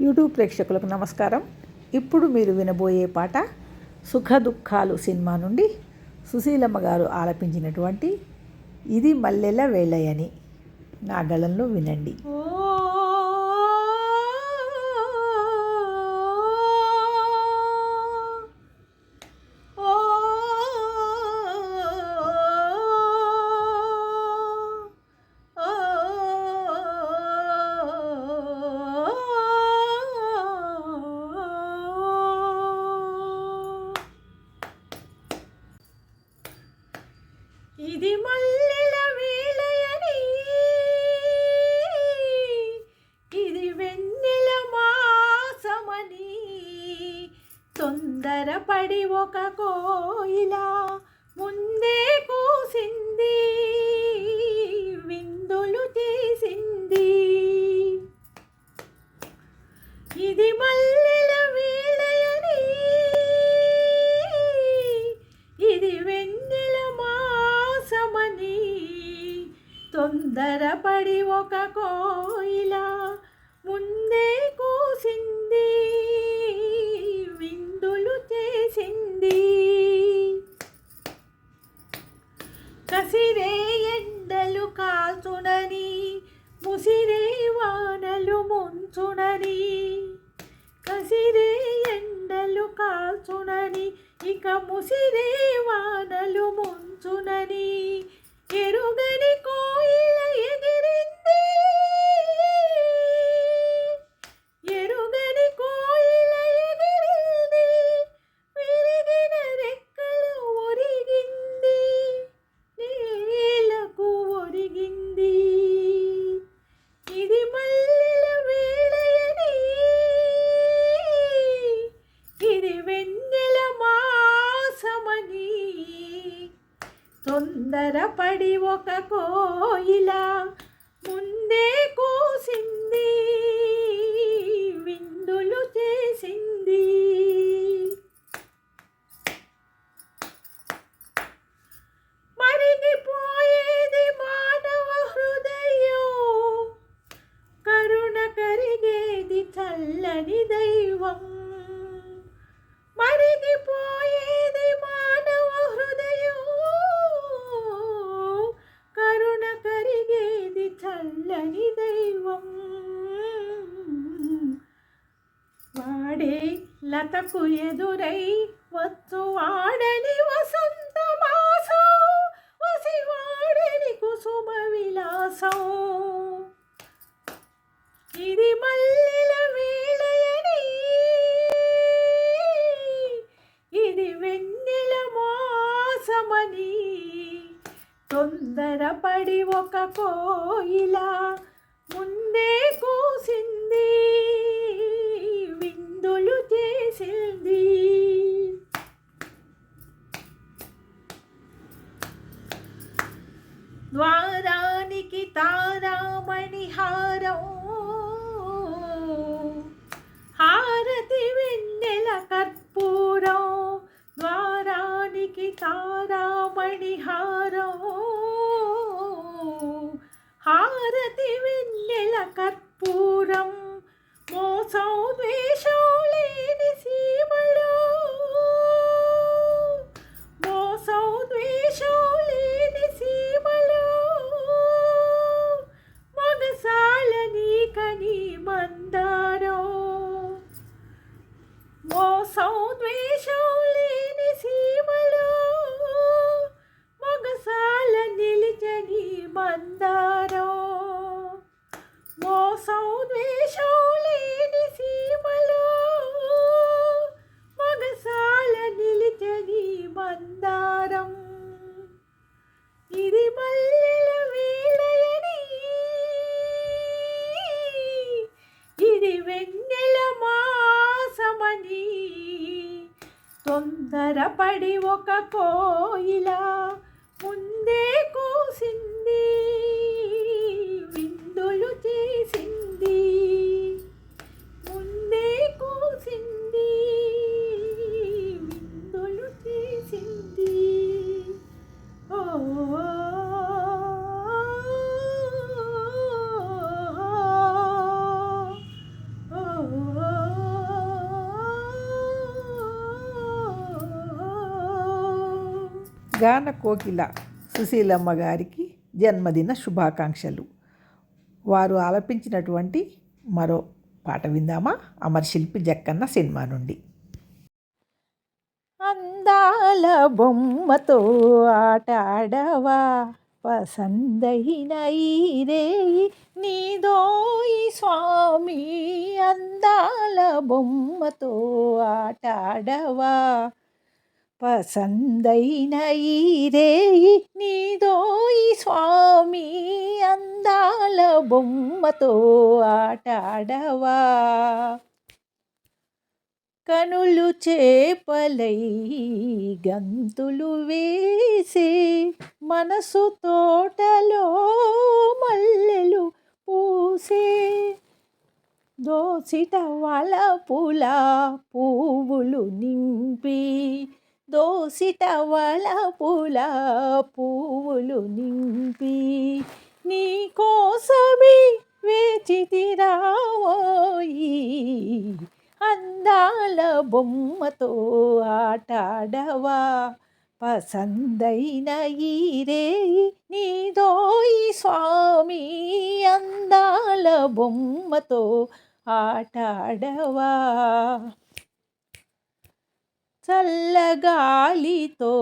YouTube ప్రేక్షకులకు నమస్కారం. ఇప్పుడు మీరు వినబోయే పాట సుఖ దుఃఖాలు సినిమా నుండి సుశీలమ్మ గారు ఆలపించినటువంటి ఇది మల్లెల వేళయని. నా గళంలో వినండి. ఓ ఇది మల్లెల వేళయని. ఇది వెన్నెల మాసమని. తొందరపడి ఒక కోయిలా కురిసిరే వానలు ముంచునని ఎరుగని కోయిల మనకు ఎదురై వచ్చువాడు తొందరపడి ఒక కోయిల ముందే కూసింది. గాన కోకిల సుశీలమ్మ గారికి జన్మదిన శుభాకాంక్షలు. వారు ఆలపించినటువంటి మరో పాట విందామా? అమరశిల్పి జక్కన్న సినిమా నుండి. అందాల బొమ్మతో ఆటాడవా? పసందైన ఈరేయి నీదోయి స్వామి అందాల బొమ్మతో ఆటాడవా? పసందైన ఈరేయి నీదోయి స్వామి అందాల బొమ్మతో ఆటాడవా? కనులు చేపలై గంతులు వేసే మనసు తోటలో మల్లెలు పూసే దోసిట వల పులా పువ్వులు నింపి దోసిట వలపుల పువ్వులు నింపి నీ కోసమే వేచితిరావోయి. అందాల బొమ్మతో ఆటాడవా. పసందైన ఈరే నీదోయి స్వామి. అందాల బొమ్మతో ఆటాడవా. చల్లగాలితో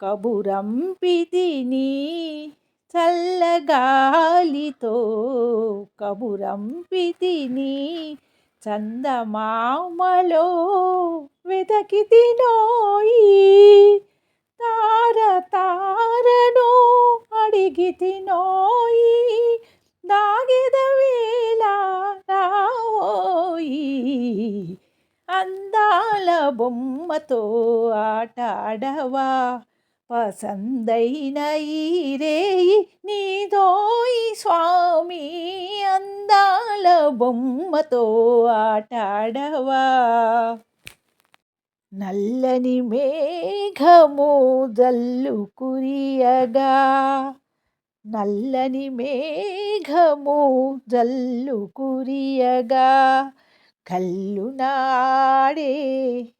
కబురంపితిని. చల్లగాలితో కబురంపితిని. చందమామలో వెతకి తినోయి. తార తారను అడిగి తినోయి. దాగిద వేళ రావోయి. అందాల బొమ్మతో ఆటాడవా? పసందైన ఈరేయి నీదోయి స్వామి అందాల బొమ్మతో ఆటాడవా? నల్లని మేఘము జల్లు కురియగా నల్లని మేఘము జల్లు కురియగా కల్లు నాడే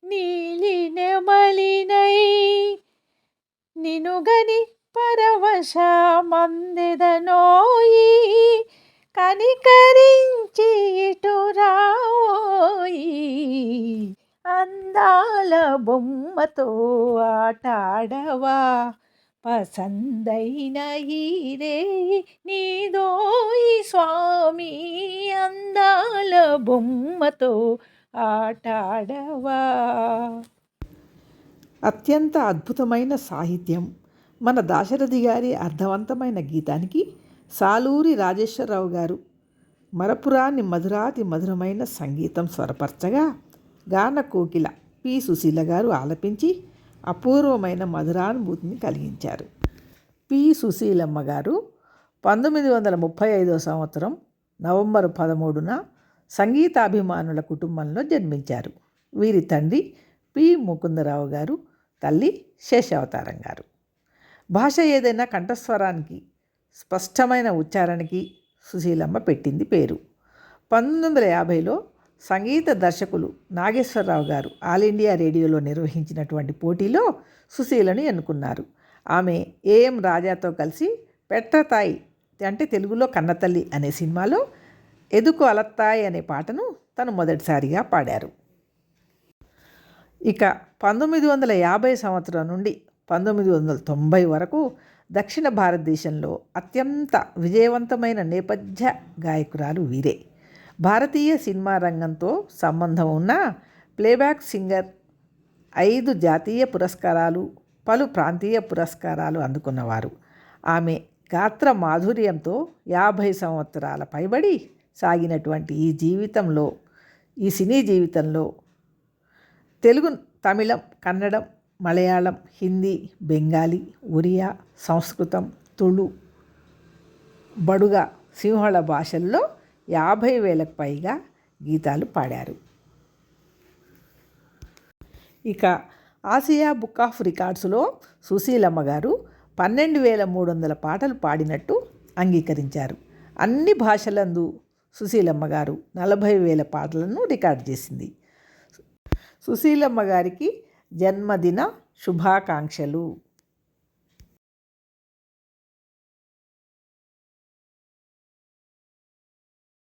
నీలి నెమలినై నినుగని పరవశ మందెదనోయి కనికరించి ఇటు రావోయి. అందాల బొమ్మతో ఆటాడవా? పసందైన ఈరే నీదోయి స్వామి అందాల బొమ్మతో ఆటాడవా? అత్యంత అద్భుతమైన సాహిత్యం. మన దాశరథి గారి అర్థవంతమైన గీతానికి సాలూరి రాజేశ్వరరావు గారు మరపురాని మధురాతి మధురమైన సంగీతం స్వరపరచగా గాన కోకిల పి సుశీల గారు ఆలపించి అపూర్వమైన మధురానుభూతిని కలిగించారు. పి. సుశీలమ్మ గారు పంతొమ్మిది వందల ముప్పై ఐదో సంవత్సరం నవంబర్ పదమూడున సంగీతాభిమానుల కుటుంబంలో జన్మించారు. వీరి తండ్రి పి. ముకుందరావు గారు తల్లి శేషావతారం గారు. భాష ఏదైనా కంఠస్వరానికి స్పష్టమైన ఉచ్చారణకి సుశీలమ్మ పెట్టింది పేరు. పంతొమ్మిది వందల యాభైలో సంగీత దర్శకులు నాగేశ్వరరావు గారు ఆల్ ఇండియా రేడియోలో నిర్వహించినటువంటి పోటీలో సుశీలను ఎన్నుకున్నారు. ఆమె ఏఎం రాజాతో కలిసి పెట్టతాయి అంటే తెలుగులో కన్నతల్లి అనే సినిమాలో ఎదుకు అలత్తాయి అనే పాటను తను మొదటిసారిగా పాడారు. ఇక పంతొమ్మిది వందల యాభై సంవత్సరం నుండి పంతొమ్మిది వందల తొంభై వరకు దక్షిణ భారతదేశంలో అత్యంత విజయవంతమైన నేపథ్య గాయకురాలు వీరే. భారతీయ సినిమా రంగంతో సంబంధం ఉన్న ప్లేబ్యాక్ సింగర్ ఐదు జాతీయ పురస్కారాలు పలు ప్రాంతీయ పురస్కారాలు అందుకున్నవారు. ఆమె గాత్ర మాధుర్యంతో యాభై సంవత్సరాల పైబడి సాగినటువంటి ఈ జీవితంలో ఈ సినీ జీవితంలో తెలుగు తమిళం కన్నడం మలయాళం హిందీ బెంగాలీ ఒరియా సంస్కృతం తుళు బడుగ సింహళ భాషల్లో యాభై వేలకు పైగా గీతాలు పాడారు. ఇక ఆసియా బుక్ ఆఫ్ రికార్డ్స్లో సుశీలమ్మ గారు పన్నెండు వేల మూడు వందల పాటలు పాడినట్టు అంగీకరించారు. అన్ని భాషలందు సుశీలమ్మ గారు నలభై వేల పాటలను రికార్డ్ చేసింది. సుశీలమ్మ గారికి జన్మదిన శుభాకాంక్షలు.